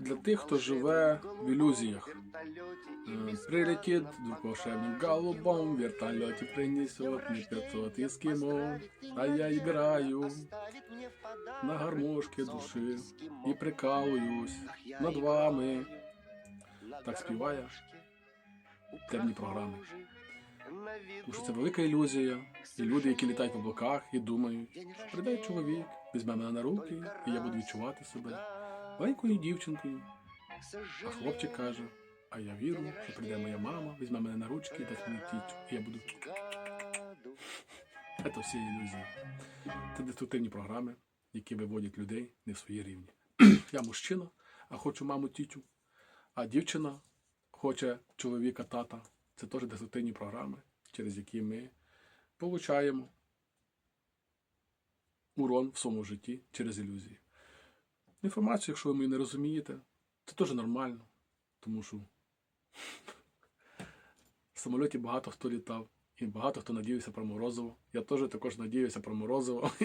для тих, хто живе в ілюзіях. Е, Прилетит волшебным голубом, в вертолете принесет мне 500 эскимо, а я играю на гармошке души і прикалуюсь над вами. Так співає темні програми. Тому що це велика ілюзія, і люди, які літають по облаках і думають, що прийде чоловік, візьме мене на руки, і я буду відчувати себе маленькою дівчинкою. А хлопчик каже, а я вірю, що прийде моя мама, візьме мене на ручки і дасть мені тітю, і я буду. Це всі ілюзії. Це деструктивні програми, які виводять людей не в свої рівні. Я мужчина, а хочу маму тітю, а дівчина хоче чоловіка тата. Це теж деструктивні програми, через які ми получаємо урон в своєму житті через ілюзії. Інформацію, якщо ви її не розумієте, це теж нормально, тому що в самольоті багато хто літав, і багато хто надіявся про Морозово. Я теж також надіявся про Морозово.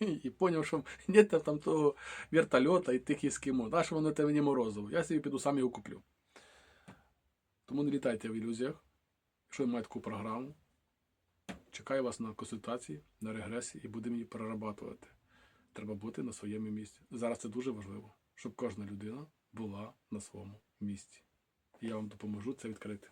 І зрозумів, що нет там того вертольота і тих ескімо. А що воно те мені Морозово? Я собі піду сам його куплю. Тому не літайте в ілюзіях. Якщо ви маєте таку програму, чекаю вас на консультації, на регресії і будемо її перерабатувати. Треба бути на своєму місці. Зараз це дуже важливо, щоб кожна людина була на своєму місці. Я вам допоможу це відкрити.